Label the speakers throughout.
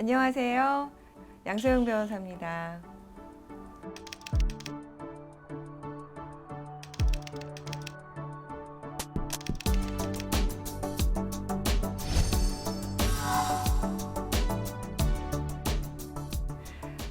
Speaker 1: 안녕하세요. 양소영 변호사입니다.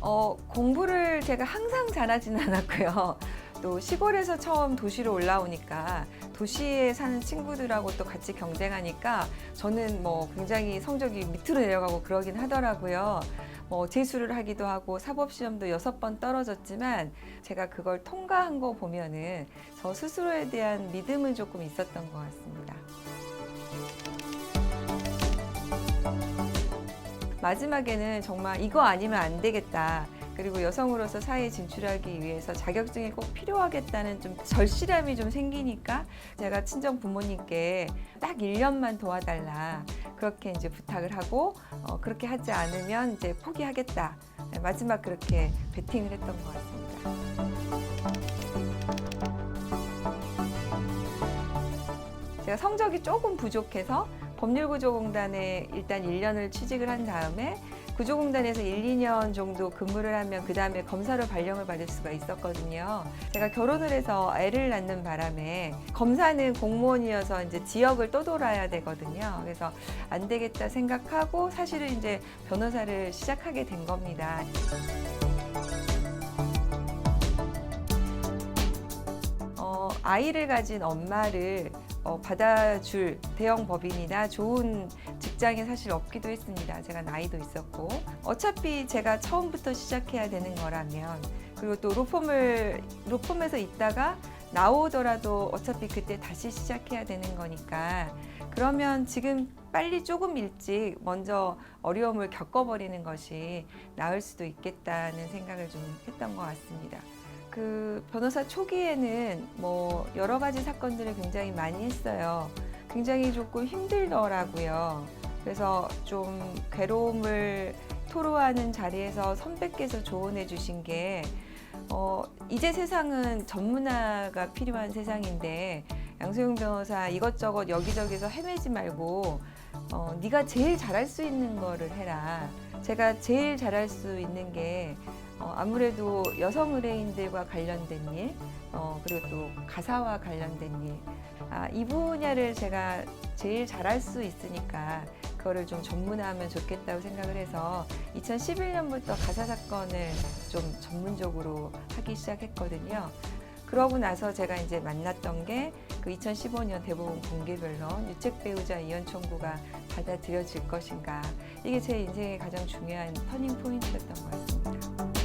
Speaker 1: 어, 공부를 제가 항상 잘하지는 않았고요. 또 시골에서 처음 도시로 올라오니까 도시에 사는 친구들하고 또 같이 경쟁하니까 저는 뭐 굉장히 성적이 밑으로 내려가고 그러긴 하더라고요. 뭐 재수를 하기도 하고 사법 시험도 여섯 번 떨어졌지만 제가 그걸 통과한 거 보면은 저 스스로에 대한 믿음은 조금 있었던 것 같습니다. 마지막에는 정말 이거 아니면 안 되겠다. 그리고 여성으로서 사회에 진출하기 위해서 자격증이 꼭 필요하겠다는 좀 절실함이 좀 생기니까 제가 친정 부모님께 딱 1년만 도와달라. 그렇게 이제 부탁을 하고 어, 그렇게 하지 않으면 이제 포기하겠다. 네, 마지막 그렇게 베팅을 했던 것 같습니다. 제가 성적이 조금 부족해서 법률구조공단에 일단 1년을 취직을 한 다음에 구조공단에서 1, 2년 정도 근무를 하면 그 다음에 검사로 발령을 받을 수가 있었거든요. 제가 결혼을 해서 애를 낳는 바람에 검사는 공무원이어서 이제 지역을 떠돌아야 되거든요. 그래서 안 되겠다 생각하고 사실은 이제 변호사를 시작하게 된 겁니다. 아이를 가진 엄마를 어, 받아줄 대형 법인이나 좋은 직장이 사실 없기도 했습니다. 제가 나이도 있었고 어차피 제가 처음부터 시작해야 되는 거라면 그리고 또 로펌을 로펌에서 있다가 나오더라도 어차피 그때 다시 시작해야 되는 거니까 그러면 지금 빨리 조금 일찍 먼저 어려움을 겪어버리는 것이 나을 수도 있겠다는 생각을 좀 했던 것 같습니다. 그 변호사 초기에는 뭐 여러 가지 사건들을 굉장히 많이 했어요. 굉장히 조금 힘들더라고요. 그래서 좀 괴로움을 토로하는 자리에서 선배께서 조언해 주신 게 어, 이제 세상은 전문화가 필요한 세상인데 양소영 변호사 이것저것 여기저기서 헤매지 말고 어, 네가 제일 잘할 수 있는 거를 해라. 제가 제일 잘할 수 있는 게 어, 아무래도 여성 의뢰인들과 관련된 일, 어, 그리고 또 가사와 관련된 일, 아, 이 분야를 제가 제일 잘할 수 있으니까 그거를 좀 전문화하면 좋겠다고 생각을 해서 2011년부터 가사 사건을 좀 전문적으로 하기 시작했거든요. 그러고 나서 제가 이제 만났던 게 그 2015년 대법원 공개변론 유책 배우자 이혼 청구가 받아들여질 것인가 이게 제 인생의 가장 중요한 터닝 포인트였던 것 같습니다.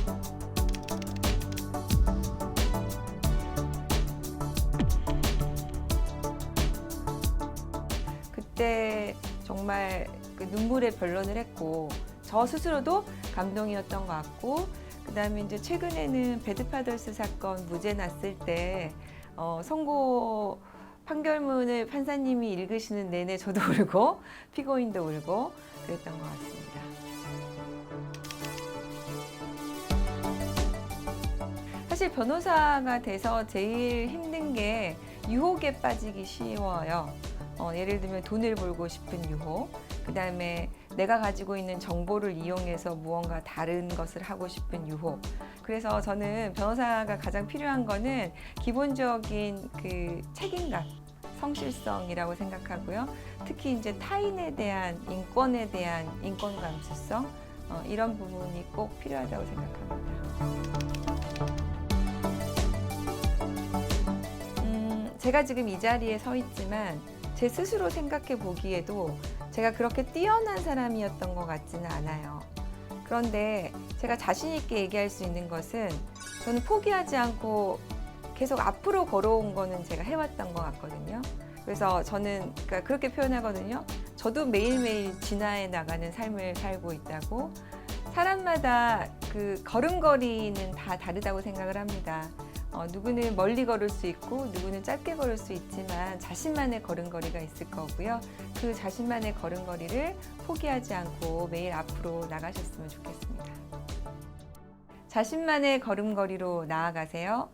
Speaker 1: 그때 정말 그 눈물의 변론을 했고 저 스스로도 감동이었던 것 같고 그다음에 이제 최근에는 배드파더스 사건 무죄 났을 때 어, 선고 판결문을 판사님이 읽으시는 내내 저도 울고 피고인도 울고 그랬던 것 같습니다. 사실 변호사가 돼서 제일 힘든 게 유혹에 빠지기 쉬워요. 어, 예를 들면 돈을 벌고 싶은 유혹, 그 다음에 내가 가지고 있는 정보를 이용해서 무언가 다른 것을 하고 싶은 유혹. 그래서 저는 변호사가 가장 필요한 거는 기본적인 그 책임감, 성실성이라고 생각하고요. 특히 이제 타인에 대한 인권에 대한 인권 감수성 어, 이런 부분이 꼭 필요하다고 생각합니다. 음, 제가 지금 이 자리에 서 있지만 제 스스로 생각해 보기에도 제가 그렇게 뛰어난 사람이었던 것 같지는 않아요. 그런데 제가 자신 있게 얘기할 수 있는 것은 저는 포기하지 않고 계속 앞으로 걸어온 거는 제가 해왔던 것 같거든요. 그래서 저는 그러니까 그렇게 표현하거든요. 저도 매일매일 진화해 나가는 삶을 살고 있다고 사람마다 그 걸음걸이는 다 다르다고 생각을 합니다. 어, 누구는 멀리 걸을 수 있고 누구는 짧게 걸을 수 있지만 자신만의 걸음걸이가 있을 거고요. 그 자신만의 걸음걸이를 포기하지 않고 매일 앞으로 나가셨으면 좋겠습니다. 자신만의 걸음걸이로 나아가세요.